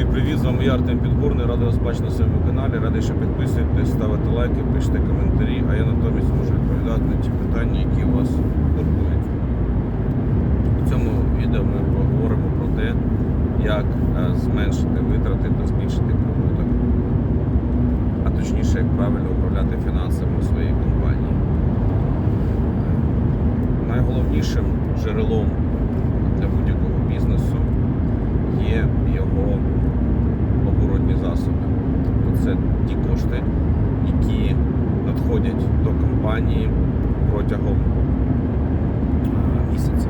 Друзі, привіт! З вами я Артем Підгорний. Радий вас бачити на своєму каналі. Радий, що підписуєтесь, ставите лайки, пишете коментарі, а я натомість можу відповідати на ті питання, які вас турбують. У цьому відео ми поговоримо про те, як е, зменшити витрати та збільшити прибуток, а точніше, як правильно управляти фінансами у своїй компанії. Найголовнішим джерелом для будь-якого бізнесу є його оборотні засоби. Тобто це ті кошти, які надходять до компанії протягом е, місяця,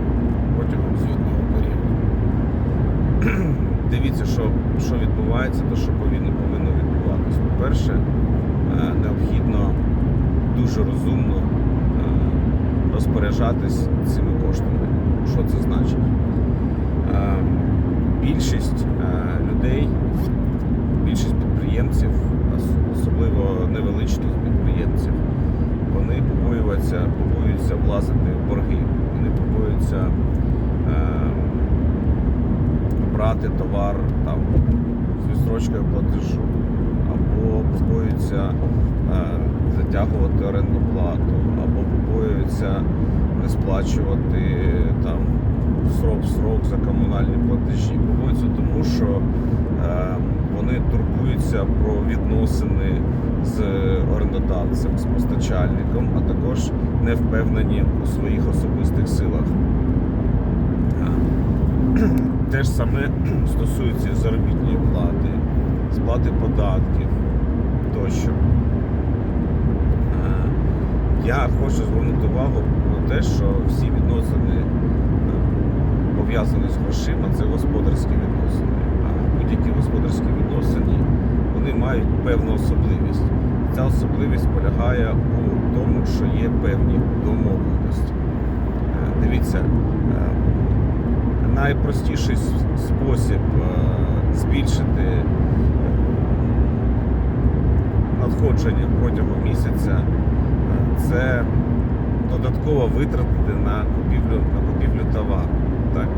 протягом звітного періоду. Дивіться, що, що відбувається, то що повинно, повинно відбуватися. По-перше, е, необхідно дуже розумно е, розпоряджатись цими коштами. Що це значить? Більшість людей, побоюються, побоюються влазити в борги. Вони побоюються е, брати товар там, з відстрочкою платежу, або побоюються е, затягувати орендну плату, або побоюються не сплачувати там срок срок за комунальні платежі. Побоюються тому, що е, вони про відносини з орендодавцем, з постачальником, а також не впевнені у своїх особистих силах. Те ж саме стосується заробітної плати, сплати податків тощо. Я хочу звернути увагу на те, що всі відносини е, пов'язані з грошима, це господарські відносини. А будь-які господарські відносини вони мають певну особливість. Ця особливість полягає у тому, що є певні домовленості. Е, Дивіться, е, найпростіший спосіб е, збільшити надходження протягом місяця це додатково витратити на купівлю, на купівлю товару. Так.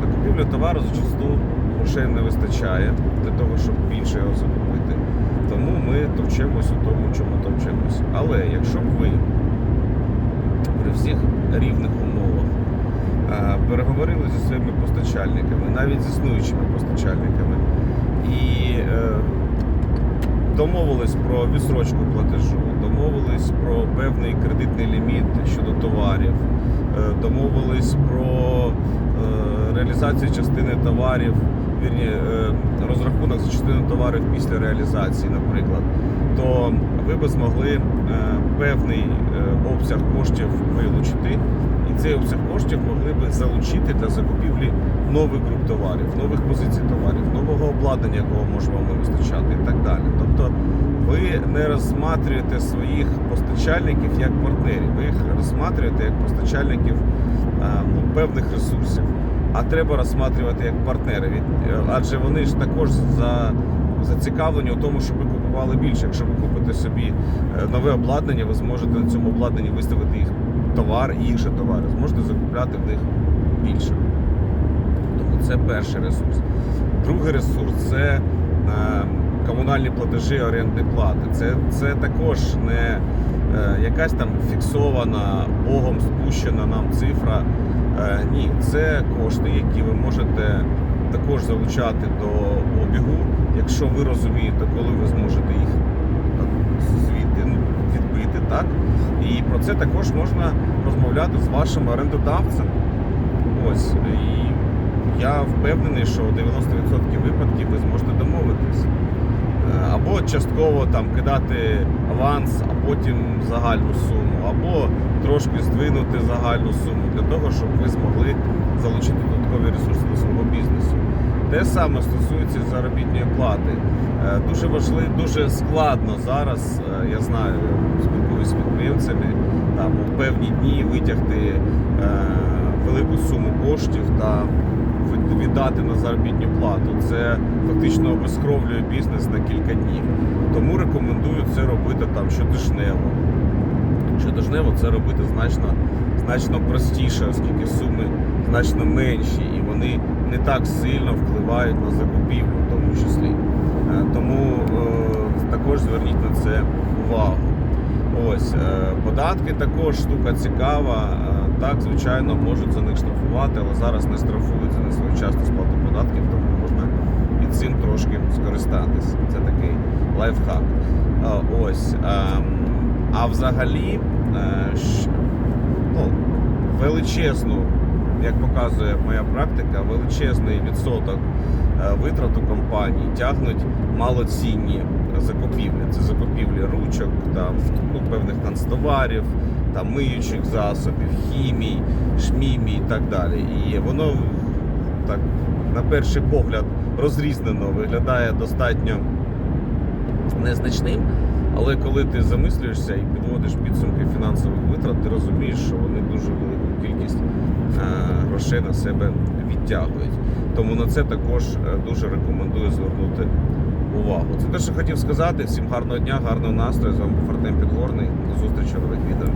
На купівлю товару зачасту грошей не вистачає для того, щоб більше його закупити. Тому ми товчемось у тому, чому товчемось. Але якщо б ви при всіх рівних умовах е, переговорили зі своїми постачальниками, навіть з існуючими постачальниками, і е, домовились про відсрочку платежу, домовились про певний кредитний ліміт щодо товарів, е, домовились про реалізацію частини товарів, вірні, е, розрахунок за частину товарів після реалізації, наприклад, то ви би змогли е, певний е, обсяг коштів вилучити, і цей обсяг коштів могли би залучити для закупівлі нових груп товарів, нових позицій товарів, нового обладнання, якого може вам не вистачати, і так далі. Тобто ви не розсматрюєте своїх постачальників як партнерів, ви їх розсматрюєте як постачальників ну, певних ресурсів. А треба розсматрювати як партнери, е, адже вони ж також за, зацікавлені у тому, щоб ви купували більше. Якщо ви купите собі е, нове обладнання, ви зможете на цьому обладнанні виставити їх товар і інші товари, зможете закупляти в них більше. Тому це перший ресурс. Другий ресурс це е, комунальні платежі, орендні плати. Це, це також не якась там фіксована, богом спущена нам цифра. Е, ні, це кошти, які ви можете також залучати до обігу, якщо ви розумієте, коли ви зможете їх звідти ну, відбити, так? І про це також можна розмовляти з вашим орендодавцем. Ось. І я впевнений, що у 90% випадків ви зможете домовитись. Е, Або частково там кидати аванс, а потім загальну суму, або трошки здвинути загальну суму для того, щоб ви змогли залучити додаткові ресурси до свого бізнесу. Те саме стосується заробітної плати. Е, Дуже важливо, дуже складно зараз. е, Я знаю, спілкуюся з підприємцями там у певні дні витягти велику суму коштів та віддати на заробітну плату. Це фактично обезкровлює бізнес на кілька днів. Тому рекомендую це робити там щотижнево. Щотижнево це робити значно, значно простіше, оскільки суми значно менші і вони не так сильно впливають на закупівлю, в тому числі. тому е, також зверніть на це увагу. Ось е, податки також штука цікава. Так, звичайно, можуть за них штрафувати, але зараз не штрафують за несвоєчасну сплату податків, тому можна і цим трошки скористатись. Це такий лайфхак. Ось. ем, А взагалі, е, ну, величезну, як показує моя практика, величезний відсоток е, витрат у компанії тягнуть малоцінні закупівлі. Це закупівлі ручок, там, ну, певних канцтоварів, там, миючих засобів, хімій, шмімій і так далі. І воно так, на перший погляд розрізнено виглядає достатньо незначним. Але коли ти замислюєшся і підводиш підсумки фінансових витрат, ти розумієш, що вони дуже велику кількість е, грошей на себе відтягують. Тому на це також е, дуже рекомендую звернути увагу. Це те, що хотів сказати. Всім гарного дня, гарного настрою. З вами був Артем Підгорний. До зустрічі в нових відео.